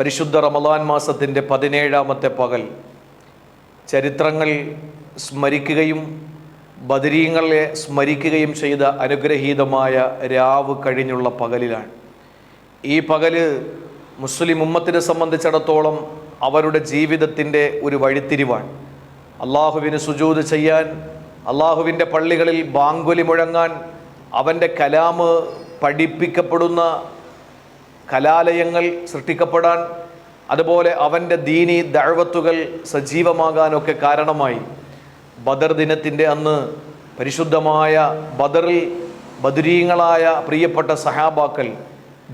പരിശുദ്ധ റമദാൻ മാസത്തിന്റെ പതിനേഴാമത്തെ പകൽ ചരിത്രങ്ങൾ സ്മരിക്കുകയും ബദരീങ്ങളെ സ്മരിക്കുകയും ചെയ്ത അനുഗ്രഹീതമായ രാവ് കഴിഞ്ഞുള്ള പകലിലാണ്. ഈ പകൽ മുസ്ലിം ഉമ്മത്തിനെ സംബന്ധിച്ചിടത്തോളം അവരുടെ ജീവിതത്തിന്റെ ഒരു വഴിത്തിരിവാണ്. അള്ളാഹുവിന് സുജൂത് ചെയ്യാൻ അള്ളാഹുവിന്റെ പള്ളികളിൽ ബാങ്കുലി മുഴങ്ങാൻ അവന്റെ കലാമ് പഠിപ്പിക്കപ്പെടുന്ന കലാലയങ്ങൾ സൃഷ്ടിക്കപ്പെടാൻ അതുപോലെ അവന്റെ ദീനി ദഴവത്തുകൾ സജീവമാകാനൊക്കെ കാരണമായി. ബദർ ദിനത്തിന്റെ അന്ന് പരിശുദ്ധമായ ബദറിൽ ബദരീങ്ങളായ പ്രിയപ്പെട്ട സഹാബാക്കൾ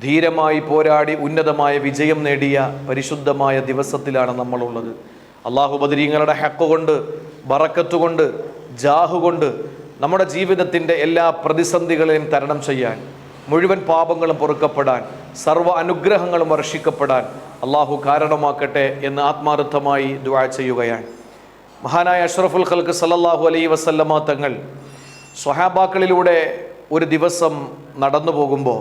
ധീരമായി പോരാടി ഉന്നതമായ വിജയം നേടിയ പരിശുദ്ധമായ ദിവസത്തിലാണ് നമ്മളുള്ളത്. അള്ളാഹു ബദരീങ്ങളുടെ ഹക്ക് കൊണ്ട് ബറക്കത്ത് കൊണ്ട് ജാഹു കൊണ്ട് നമ്മുടെ ജീവിതത്തിന്റെ എല്ലാ പ്രതിസന്ധികളെയും തരണം ചെയ്യാൻ മുഴുവൻ പാപങ്ങളും പൊറുക്കപ്പെടാൻ സർവ അനുഗ്രഹങ്ങളും വർഷിക്കപ്പെടാൻ അള്ളാഹു കാരണമാക്കട്ടെ എന്ന് ആത്മാർത്ഥമായി ദുവാ ചെയ്യുകയാണ്. മഹാനായ അഷ്റഫുൽ ഖൽക്ക് സല്ലല്ലാഹു അലൈ വസല്ലമ തങ്ങൾ സ്വഹാബാക്കളിലൂടെ ഒരു ദിവസം നടന്നു പോകുമ്പോൾ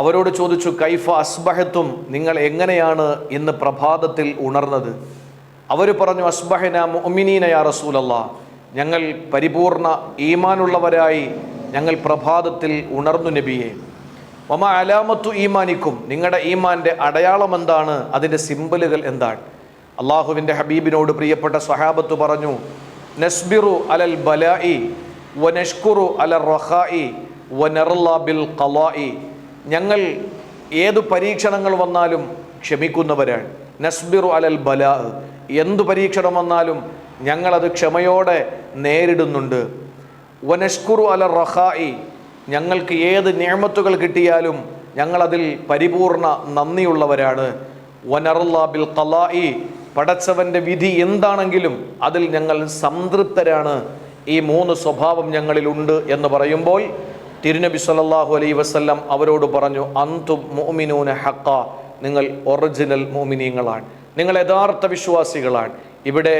അവരോട് ചോദിച്ചു കൈഫ അസ്ബഹത്തും നിങ്ങൾ എങ്ങനെയാണ് ഇന്ന് പ്രഭാതത്തിൽ ഉണർന്നത്? അവർ പറഞ്ഞു അസ്ബഹന മുഅ്മിനീന യാ റസൂലല്ലാ ഞങ്ങൾ പരിപൂർണ ഈമാനുള്ളവരായി ഞങ്ങൾ പ്രഭാതത്തിൽ ഉണർന്നു നബിയെ. മമ അലാമത്തു ഈമാനിക്കും. നിങ്ങളുടെ ഈമാന്റെ അടയാളം എന്താണ്? അതിന്റെ സിമ്പിളുകൾ എന്താണ്? അള്ളാഹുവിന്റെ ഹബീബിനോട് പ്രിയപ്പെട്ട സഹാബത്ത് പറഞ്ഞു നസ്ബിറു അലൽ ബലായി വനഷ്കുറു അലൽ റഹായി ബിൽ ഖലായി ഞങ്ങൾ ഏതു പരീക്ഷണങ്ങൾ വന്നാലും ക്ഷമിക്കുന്നവരാണ്. നസ്ബിറു അലൽ ബലാ. എന്തു പരീക്ഷണം വന്നാലും ഞങ്ങളത് ക്ഷമയോടെ നേരിടുന്നുണ്ട്. വനഷ്കുറു അല റഹായി ഞങ്ങൾക്ക് ഏത് നിയമത്തുകൾ കിട്ടിയാലും ഞങ്ങളതിൽ പരിപൂർണ നന്ദിയുള്ളവരാണ്. വനറുല്ലാബിൽ ബിൽ കലായി പടച്ചവന്റെ വിധി എന്താണെങ്കിലും അതിൽ ഞങ്ങൾ സംതൃപ്തരാണ്. ഈ മൂന്ന് സ്വഭാവം ഞങ്ങളിലുണ്ട് എന്ന് പറയുമ്പോൾ തിരുനബി സല്ലല്ലാഹു അലൈ വസല്ലം അവരോട് പറഞ്ഞു അന്തു മോമിനൂന ഹക്ക നിങ്ങൾ ഒറിജിനൽ മോമിനീങ്ങളാണ് നിങ്ങൾ യഥാർത്ഥ വിശ്വാസികളാണ്. ഇവിടെ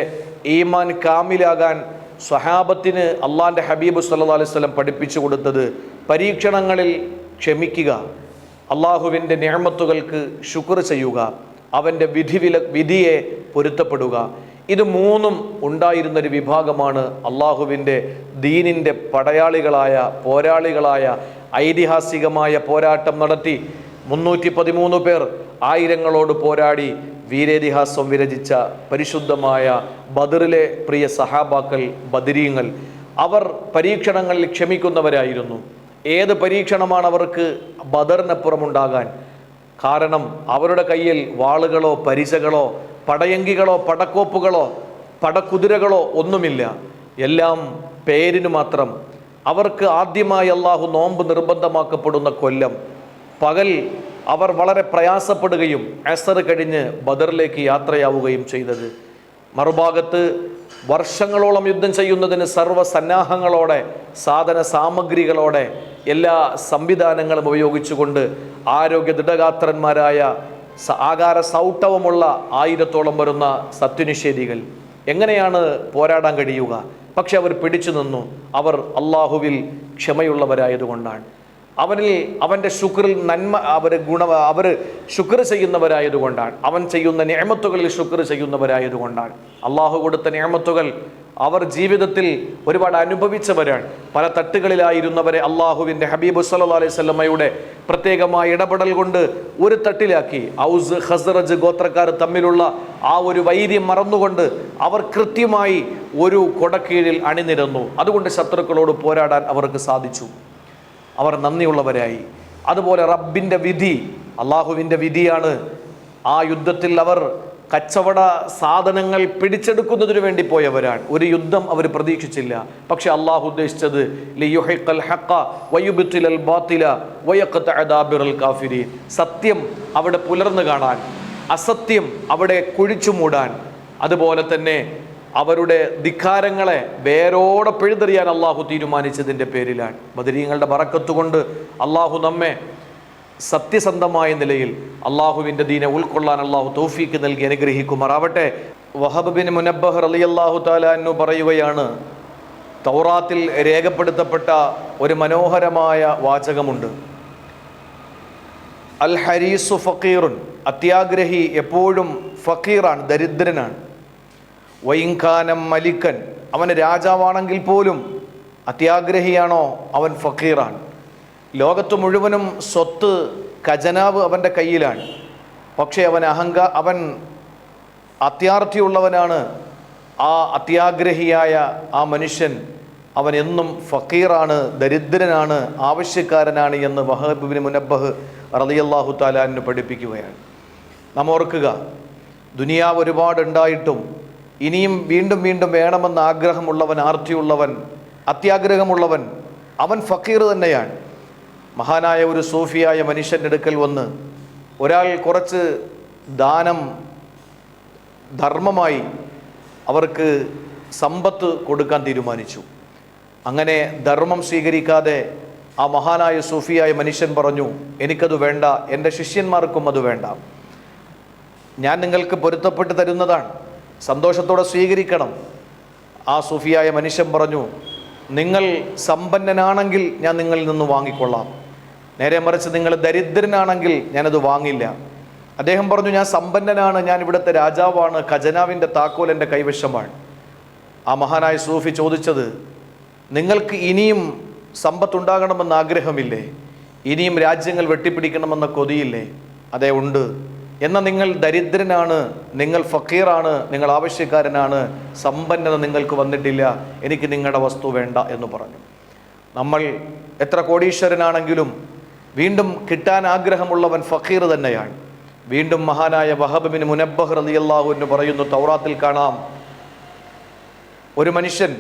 ഈമാൻ കാമിലാകാൻ സ്വഹാബത്തിന് അള്ളാന്റെ ഹബീബ് സല്ലാ അലൈഹി സ്വലം പഠിപ്പിച്ചു കൊടുത്തത് പരീക്ഷണങ്ങളിൽ ക്ഷമിക്കുക അള്ളാഹുവിന്റെ നിയമത്തുകൾക്ക് ശുക്ർ ചെയ്യുക അവന്റെ വിധി വില വിധിയെ പൊരുത്തപ്പെടുക. ഇത് മൂന്നും ഉണ്ടായിരുന്നൊരു വിഭാഗമാണ് അള്ളാഹുവിന്റെ ദീനിന്റെ പടയാളികളായ പോരാളികളായ ഐതിഹാസികമായ പോരാട്ടം നടത്തി. മുന്നൂറ്റി പതിമൂന്ന് പേർ ആയിരങ്ങളോട് പോരാടി വീരേതിഹാസം വിരചിച്ച പരിശുദ്ധമായ ബദറിലെ പ്രിയ സഹാബാക്കൾ ബദരീങ്ങൾ അവർ പരീക്ഷണങ്ങളിൽ ക്ഷമിക്കുന്നവരായിരുന്നു. ഏത് പരീക്ഷണമാണ് അവർക്ക് ബദറിനപ്പുറമുണ്ടാകാൻ? കാരണം അവരുടെ കയ്യിൽ വാളുകളോ പരിചകളോ പടയങ്കികളോ പടക്കോപ്പുകളോ പടക്കുതിരകളോ ഒന്നുമില്ല. എല്ലാം പേരിന് മാത്രം. അവർക്ക് ആദ്യമായി അള്ളാഹു നോമ്പ് നിർബന്ധമാക്കപ്പെടുന്ന കൊല്ലം. പകൽ അവർ വളരെ പ്രയാസപ്പെടുകയും അസർ കഴിഞ്ഞ് ബദറിലേക്ക് യാത്രയാവുകയും ചെയ്തത്. മറുഭാഗത്ത് വർഷങ്ങളോളം യുദ്ധം ചെയ്യുന്നതിന് സർവസന്നാഹങ്ങളോടെ സാധന സാമഗ്രികളോടെ എല്ലാ സംവിധാനങ്ങളും ഉപയോഗിച്ചുകൊണ്ട് ആരോഗ്യ ദൃഢഗാത്രന്മാരായ ആകാര സൗട്ടവമുള്ള ആയിരത്തോളം വരുന്ന സത്യനിഷേധികൾ എങ്ങനെയാണ് പോരാടാൻ കഴിയുക? പക്ഷെ അവർ പിടിച്ചു നിന്നു അവർ അള്ളാഹുവിൽ ക്ഷമയുള്ളവരായതുകൊണ്ടാണ്. അവനിൽ അവന്റെ ശുക്രിൽ നന്മ അവർ ഗുണ അവർ ശുക്ർ ചെയ്യുന്നവരായതുകൊണ്ടാണ്. അവൻ ചെയ്യുന്ന നിയമത്തുകളിൽ ശുക്ർ ചെയ്യുന്നവരായതുകൊണ്ടാണ്. അള്ളാഹു കൊടുത്ത നിയമത്തുകൾ അവർ ജീവിതത്തിൽ ഒരുപാട് അനുഭവിച്ചവരാണ്. പല തട്ടുകളിലായിരുന്നവരെ അള്ളാഹുവിന്റെ ഹബീബ് സല്ലാ അലൈഹി സ്വലമയുടെ പ്രത്യേകമായ ഇടപെടൽ കൊണ്ട് ഒരു തട്ടിലാക്കി. ഔസ് ഹസ്റജ് ഗോത്രക്കാർ തമ്മിലുള്ള ആ ഒരു വൈര്യം മറന്നുകൊണ്ട് അവർ കൃത്യമായി ഒരു കൊടക്കീഴിൽ അണിനിരന്നു. അതുകൊണ്ട് ശത്രുക്കളോട് പോരാടാൻ അവർക്ക് സാധിച്ചു. അവർ നന്ദിയുള്ളവരായി. അതുപോലെ റബ്ബിന്റെ വിധി അള്ളാഹുവിന്റെ വിധിയാണ്. ആ യുദ്ധത്തിൽ അവർ കച്ചവട സാധനങ്ങൾ പിടിച്ചെടുക്കുന്നതിനു വേണ്ടി പോയവരാണ്. ഒരു യുദ്ധം അവർ പ്രതീക്ഷിച്ചില്ല. പക്ഷെ അള്ളാഹു ഉദ്ദേശിച്ചത് സത്യം അവിടെ പുലർന്നു കാണാൻ അസത്യം അവിടെ കുഴിച്ചു മൂടാൻ. അതുപോലെ തന്നെ അവരുടെ ധിക്കാരങ്ങളെ വേരോടെ പിഴുതെറിയാൻ അള്ളാഹു തീരുമാനിച്ചതിന്റെ പേരിലാണ്. ബദരീങ്ങളുടെ ബറക്കത്തുകൊണ്ട് അള്ളാഹു നമ്മെ സത്യസന്ധമായ നിലയിൽ അള്ളാഹുവിന്റെ ദീനെ ഉൾക്കൊള്ളാൻ അള്ളാഹു തൗഫീക്ക് നൽകി അനുഗ്രഹിക്കുമാറാവട്ടെ. വഹബ് ബിൻ മുനബ്ബഹ് അലി അള്ളാഹു താലാന്നു പറയുകയാണ് തൗറാത്തിൽ രേഖപ്പെടുത്തപ്പെട്ട ഒരു മനോഹരമായ വാചകമുണ്ട്. അൽ ഹരീസു ഫക്കീറുൻ അത്യാഗ്രഹി എപ്പോഴും ഫക്കീറാണ് ദരിദ്രനാണ്. വൈങ്കാനം മലിക്കൻ. അവന് രാജാവാണെങ്കിൽ പോലും അത്യാഗ്രഹിയാണോ? അവൻ ഫക്കീറാണ്. ലോകത്ത് മുഴുവനും സ്വത്ത് ഖജനാവ് അവന്റെ കയ്യിലാണ്. പക്ഷേ അവൻ അഹങ്ക അവൻ അത്യാർത്ഥിയുള്ളവനാണ്. ആ അത്യാഗ്രഹിയായ ആ മനുഷ്യൻ അവൻ എന്നും ഫക്കീറാണ് ദരിദ്രനാണ് ആവശ്യക്കാരനാണ് എന്ന് വഹബിന് മുനബഹ് റളിയല്ലാഹു താലാന് പഠിപ്പിക്കുകയാണ്. നാം ഓർക്കുക ദുനിയാവ് ഒരുപാട് ഉണ്ടായിട്ടും ഇനിയും വീണ്ടും വീണ്ടും വേണമെന്ന് ആഗ്രഹമുള്ളവൻ ആർത്തിയുള്ളവൻ അത്യാഗ്രഹമുള്ളവൻ അവൻ ഫക്കീർ തന്നെയാണ്. മഹാനായ ഒരു സൂഫിയായ മനുഷ്യന്റെ അടുക്കൽ വന്ന് ഒരാൾ കുറച്ച് ദാനം ധർമ്മമായി അവർക്ക് സമ്പത്ത് കൊടുക്കാൻ തീരുമാനിച്ചു. അങ്ങനെ ധർമ്മം സ്വീകരിക്കാതെ ആ മഹാനായ സൂഫിയായ മനുഷ്യൻ പറഞ്ഞു എനിക്കത് വേണ്ട എന്റെ ശിഷ്യന്മാർക്കും അത് വേണ്ട. ഞാൻ നിങ്ങൾക്ക് പൊരുത്തപ്പെട്ട് തരുന്നതാണ്. സന്തോഷത്തോടെ സ്വീകരിക്കണം. ആ സൂഫിയായ മനുഷ്യൻ പറഞ്ഞു നിങ്ങൾ സമ്പന്നനാണെങ്കിൽ ഞാൻ നിങ്ങളിൽ നിന്ന് വാങ്ങിക്കൊള്ളാം. നേരെ മറിച്ച് നിങ്ങൾ ദരിദ്രനാണെങ്കിൽ ഞാനത് വാങ്ങില്ല. അദ്ദേഹം പറഞ്ഞു ഞാൻ സമ്പന്നനാണ് ഞാൻ ഇവിടുത്തെ രാജാവാണ് ഖജനാവിന്റെ താക്കോൽ എന്റെ കൈവശമാണ്. ആ മഹാനായ സൂഫി ചോദിച്ചത് നിങ്ങൾക്ക് ഇനിയും സമ്പത്തുണ്ടാകണമെന്ന് ആഗ്രഹമില്ലേ? ഇനിയും രാജ്യങ്ങൾ വെട്ടിപ്പിടിക്കണമെന്ന കൊതിയില്ലേ? അതേ ഉണ്ട്. എന്നാൽ നിങ്ങൾ ദരിദ്രനാണ് നിങ്ങൾ ഫക്കീറാണ് നിങ്ങൾ ആവശ്യക്കാരനാണ് സമ്പന്നത നിങ്ങൾക്ക് വന്നിട്ടില്ല എനിക്ക് നിങ്ങളുടെ വസ്തു വേണ്ട എന്ന് പറഞ്ഞു. നമ്മൾ എത്ര കോടീശ്വരനാണെങ്കിലും വീണ്ടും കിട്ടാൻ ആഗ്രഹമുള്ളവൻ ഫക്കീർ തന്നെയാണ്. വീണ്ടും മഹാനായ വഹബിന് മുനബ്ബഹ് റളിയല്ലാഹു എന്ന് പറയുന്നു തൗറാത്തിൽ കാണാം. ഒരു മനുഷ്യൻ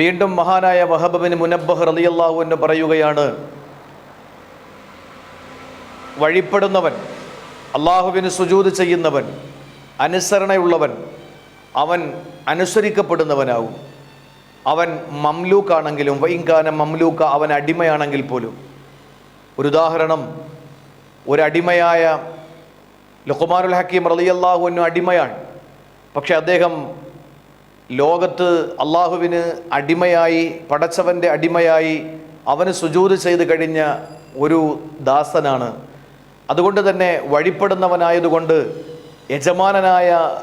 വീണ്ടും മഹാനായ വഹബിന് മുനബ്ബഹ് റളിയല്ലാഹു എന്ന് പറയുകയാണ് വഴിപ്പെടുന്നവൻ അള്ളാഹുവിന് സുജൂത് ചെയ്യുന്നവൻ അനുസരണയുള്ളവൻ അവൻ അനുസരിക്കപ്പെടുന്നവനാവും. അവൻ മംലൂക്കാണെങ്കിലും വൈങ്കാന മംലൂക്ക അവൻ അടിമയാണെങ്കിൽ പോലും. ഒരു ഉദാഹരണം ഒരടിമയായ ലുഖ്മാനുൽ ഹക്കീം റളിയല്ലാഹുവിനു അടിമയാണ്. പക്ഷേ അദ്ദേഹം ലോകത്ത് അള്ളാഹുവിന് അടിമയായി പടച്ചവന്റെ അടിമയായി അവന് സുജൂത് ചെയ്ത് കഴിഞ്ഞ ഒരു ദാസനാണ് അതുകൊണ്ട് തന്നെ വഴിപ്പെടുന്നവനായതുകൊണ്ട് യജമാനനായ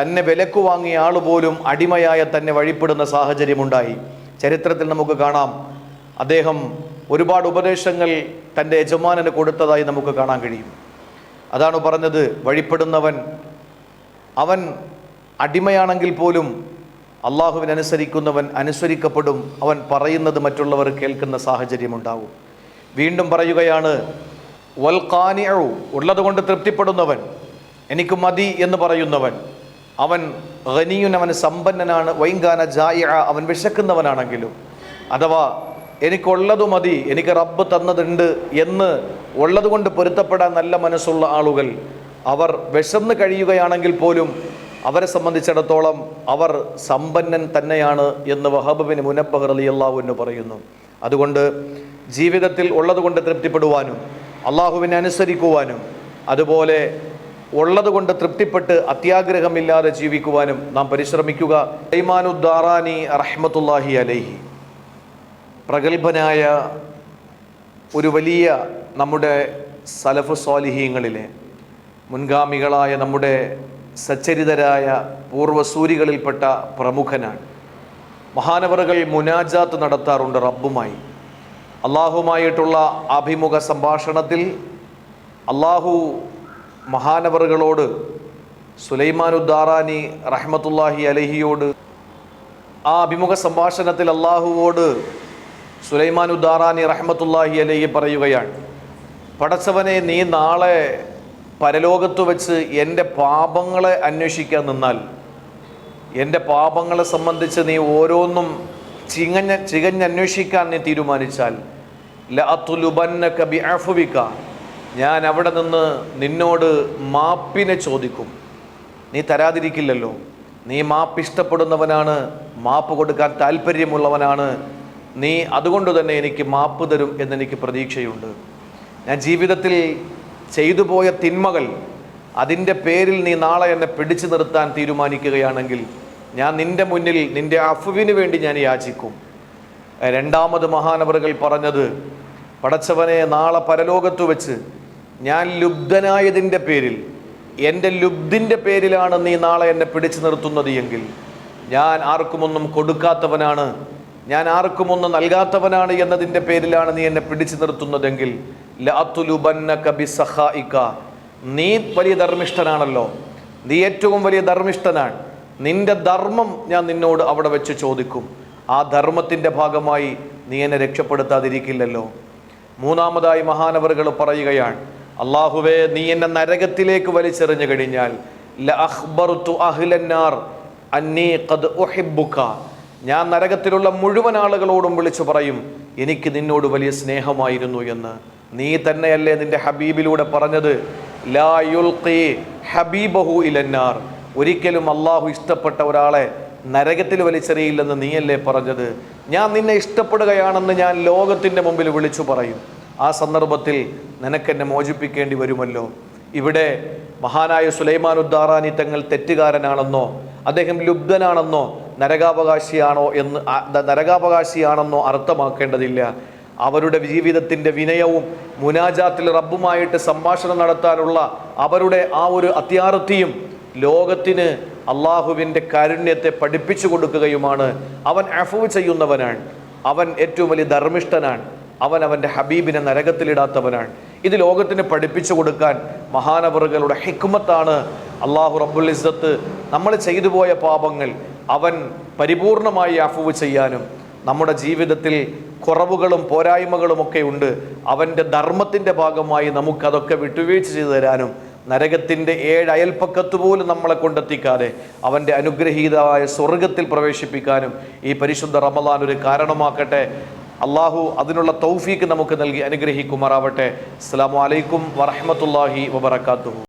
തന്നെ വിലക്ക് വാങ്ങിയ ആൾ പോലും അടിമയായ തന്നെ വഴിപ്പെടുന്ന സാഹചര്യമുണ്ടായി. ചരിത്രത്തിൽ നമുക്ക് കാണാം. അദ്ദേഹം ഒരുപാട് ഉപദേശങ്ങൾ തന്റെ യജമാനന് കൊടുത്തതായി നമുക്ക് കാണാൻ കഴിയും. അതാണ് പറഞ്ഞത് വഴിപ്പെടുന്നവൻ. അവൻ അടിമയാണെങ്കിൽ പോലും അള്ളാഹുവിനനുസരിക്കുന്നവൻ അനുസരിക്കപ്പെടും. അവൻ പറയുന്നത് മറ്റുള്ളവർ കേൾക്കുന്ന സാഹചര്യമുണ്ടാവും വീണ്ടും പറയുകയാണ് വൽഖാനിയു ഉള്ളതുകൊണ്ട് തൃപ്തിപ്പെടുന്നവൻ എനിക്ക് മതി എന്ന് പറയുന്നവൻ. അവൻ ഖനിയുൻ അവൻ സമ്പന്നനാണ്. വൈങ്കാന ജായ അവൻ വിശക്കുന്നവനാണെങ്കിലും. അഥവാ എനിക്കുള്ളത് മതി എനിക്ക് റബ്ബ് തന്നതുണ്ട് എന്ന് ഉള്ളതുകൊണ്ട് പൊരുത്തപ്പെടാൻ നല്ല മനസ്സുള്ള ആളുകൾ അവർ വിശന്ന് കഴിയുകയാണെങ്കിൽ പോലും അവരെ സംബന്ധിച്ചിടത്തോളം അവർ സമ്പന്നൻ തന്നെയാണ് എന്ന് വഹബുബിന് മുനബ്ബഹർ അലി അള്ളാഹു എന്ന് പറയുന്നു. അതുകൊണ്ട് ജീവിതത്തിൽ ഉള്ളതുകൊണ്ട് തൃപ്തിപ്പെടുവാനും അള്ളാഹുവിനെ അനുസരിക്കുവാനും അതുപോലെ ഉള്ളതുകൊണ്ട് തൃപ്തിപ്പെട്ട് അത്യാഗ്രഹമില്ലാതെ ജീവിക്കുവാനും നാം പരിശ്രമിക്കുക. ഐമാനുദ്ദാറാനി റഹ്മത്തുല്ലാഹി അലൈഹി. പ്രഗത്ഭനായ ഒരു വലിയ നമ്മുടെ സലഫ് സ്വാലിഹീങ്ങളിലെ മുൻഗാമികളായ നമ്മുടെ സച്ചരിതരായ പൂർവസൂരികളിൽപ്പെട്ട പ്രമുഖനാണ്. മഹാനവറുകൾ മുനാജാത്ത് നടത്താറുണ്ട് റബ്ബുമായി. അള്ളാഹുമായിട്ടുള്ള അഭിമുഖ സംഭാഷണത്തിൽ അള്ളാഹു മഹാനവറുകളോട് സുലൈമാനുദ്ദാറാനി റഹ്മത്തുല്ലാഹി അലഹിയോട് ആ അഭിമുഖ സംഭാഷണത്തിൽ അള്ളാഹുവോട് സുലൈമാനുദ്ദാറാനി റഹ്മത്തുല്ലാഹി അലഹി പറയുകയാണ്. പടച്ചവനെ നീ നാളെ പരലോകത്ത് വെച്ച് എന്റെ പാപങ്ങളെ അന്വേഷിക്കാൻ നിന്നാൽ എന്റെ പാപങ്ങളെ സംബന്ധിച്ച് നീ ഓരോന്നും ചിങ്ങഞ്ഞ ചികഞ്ഞന്വേഷിക്കാൻ നീ തീരുമാനിച്ചാൽ ലഅത്തുലുബന്നക ബിഅഫ്വിക ഞാൻ അവിടെ നിന്ന് നിന്നോട് മാപ്പിനെ ചോദിക്കും. നീ തരാതിരിക്കില്ലല്ലോ. നീ മാപ്പ് ഇഷ്ടപ്പെടുന്നവനാണ് മാപ്പ് കൊടുക്കാൻ താല്പര്യമുള്ളവനാണ്. നീ അതുകൊണ്ട് തന്നെ എനിക്ക് മാപ്പ് തരും എന്നെനിക്ക് പ്രതീക്ഷയുണ്ട്. ഞാൻ ജീവിതത്തിൽ ചെയ്തു പോയ തിന്മകൾ അതിന്റെ പേരിൽ നീ നാളെ എന്നെ പിടിച്ചു നിർത്താൻ തീരുമാനിക്കുകയാണെങ്കിൽ ഞാൻ നിന്റെ മുന്നിൽ നിന്റെ അഫുവിന് വേണ്ടി ഞാൻ യാചിക്കും. രണ്ടാമത് മഹാനവറുകൾ പറഞ്ഞത് പടച്ചവനെ നാളെ പരലോകത്ത് വെച്ച് ഞാൻ ലുബ്ധനായതിന്റെ പേരിൽ എന്റെ ലുബ്ധിന്റെ പേരിലാണ് നീ നാളെ എന്നെ പിടിച്ചു നിർത്തുന്നത് എങ്കിൽ ഞാൻ ആർക്കുമൊന്നും കൊടുക്കാത്തവനാണ് ഞാൻ ആർക്കുമൊന്നും നൽകാത്തവനാണ് എന്നതിന്റെ പേരിലാണ് നീ എന്നെ പിടിച്ചു നിർത്തുന്നതെങ്കിൽ. നീ വലിയ ധർമ്മിഷ്ഠനാണല്ലോ. നീ ഏറ്റവും വലിയ ധർമ്മിഷ്ഠനാണ്. നിന്റെ ധർമ്മം ഞാൻ നിന്നോട് അവിടെ വെച്ച് ചോദിക്കും. ആ ധർമ്മത്തിന്റെ ഭാഗമായി നീ എന്നെ രക്ഷപ്പെടുത്താതിരിക്കില്ലല്ലോ. മൂന്നാമതായി മഹാനവറുകൾ പറയുകയാണ് അള്ളാഹുവേ നീ എന്നെ നരകത്തിലേക്ക് വലിച്ചെറിഞ്ഞു കഴിഞ്ഞാൽ ഞാൻ നരകത്തിലുള്ള മുഴുവൻ ആളുകളോടും വിളിച്ചു പറയും എനിക്ക് നിന്നോട് വലിയ സ്നേഹമായിരുന്നു എന്ന്. നീ തന്നെയല്ലേ നിന്റെ ഹബീബിലൂടെ പറഞ്ഞത് ലാ ഹബീബഹു ഇലന്നാർ ഒരിക്കലും അള്ളാഹു ഇഷ്ടപ്പെട്ട ഒരാളെ നരകത്തിൽ വലിച്ചെറിയില്ലെന്ന് നീയല്ലേ പറഞ്ഞത്? ഞാൻ നിന്നെ ഇഷ്ടപ്പെടുകയാണെന്ന് ഞാൻ ലോകത്തിന്റെ മുമ്പിൽ വിളിച്ചു പറയും. ആ സന്ദർഭത്തിൽ നിനക്കെന്നെ മോചിപ്പിക്കേണ്ടി വരുമല്ലോ. ഇവിടെ മഹാനായ സുലൈമാൻ ഉദ്ദാറാനി തങ്ങൾ തെറ്റുകാരനാണെന്നോ അദ്ദേഹം ലുബ്ധനാണെന്നോ നരകാവകാശിയാണോ എന്ന് നരകാവകാശിയാണെന്നോ അർത്ഥമാക്കേണ്ടതില്ല. അവരുടെ ജീവിതത്തിന്റെ വിനയവും മുനാജാത്തിൽ റബ്ബുമായിട്ട് സംഭാഷണം നടത്താനുള്ള അവരുടെ ആ ഒരു അത്യാർത്ഥിയും ലോകത്തിന് അള്ളാഹുവിന്റെ കാരുണ്യത്തെ പഠിപ്പിച്ചു കൊടുക്കുകയുമാണ്. അവൻ അഫവ് ചെയ്യുന്നവനാണ്. അവൻ ഏറ്റവും വലിയ ധർമ്മിഷ്ഠനാണ്. അവൻ അവന്റെ ഹബീബിനെ നരകത്തിലിടാത്തവനാണ്. ഇത് ലോകത്തിന് പഠിപ്പിച്ചു കൊടുക്കാൻ മഹാനവറുകളുടെ ഹിക്മത്താണ്. അള്ളാഹു റബ്ബുൽ ഇസ്സത്ത് നമ്മൾ ചെയ്തു പോയ പാപങ്ങൾ അവൻ പരിപൂർണമായി അഫുവ് ചെയ്യാനും നമ്മുടെ ജീവിതത്തിൽ കുറവുകളും പോരായ്മകളും ഒക്കെ ഉണ്ട്. അവന്റെ ധർമ്മത്തിന്റെ ഭാഗമായി നമുക്കതൊക്കെ വിട്ടുവീഴ്ച ചെയ്തു തരാനും നരകത്തിന്റെ ഏഴ് അയൽപ്പക്കത്ത് പോലും നമ്മളെ കൊണ്ടെത്തിക്കാതെ അവന്റെ അനുഗ്രഹീതമായ സ്വർഗത്തിൽ പ്രവേശിപ്പിക്കാനും ഈ പരിശുദ്ധ റമദാൻ ഒരു കാരണമാക്കട്ടെ. അള്ളാഹു അതിനുള്ള തൗഫീക്ക് നമുക്ക് നൽകി അനുഗ്രഹിക്കുമാറാവട്ടെ. അസ്സാം വലൈക്കും വറഹമത്തല്ലാഹി വബർക്കാത്തു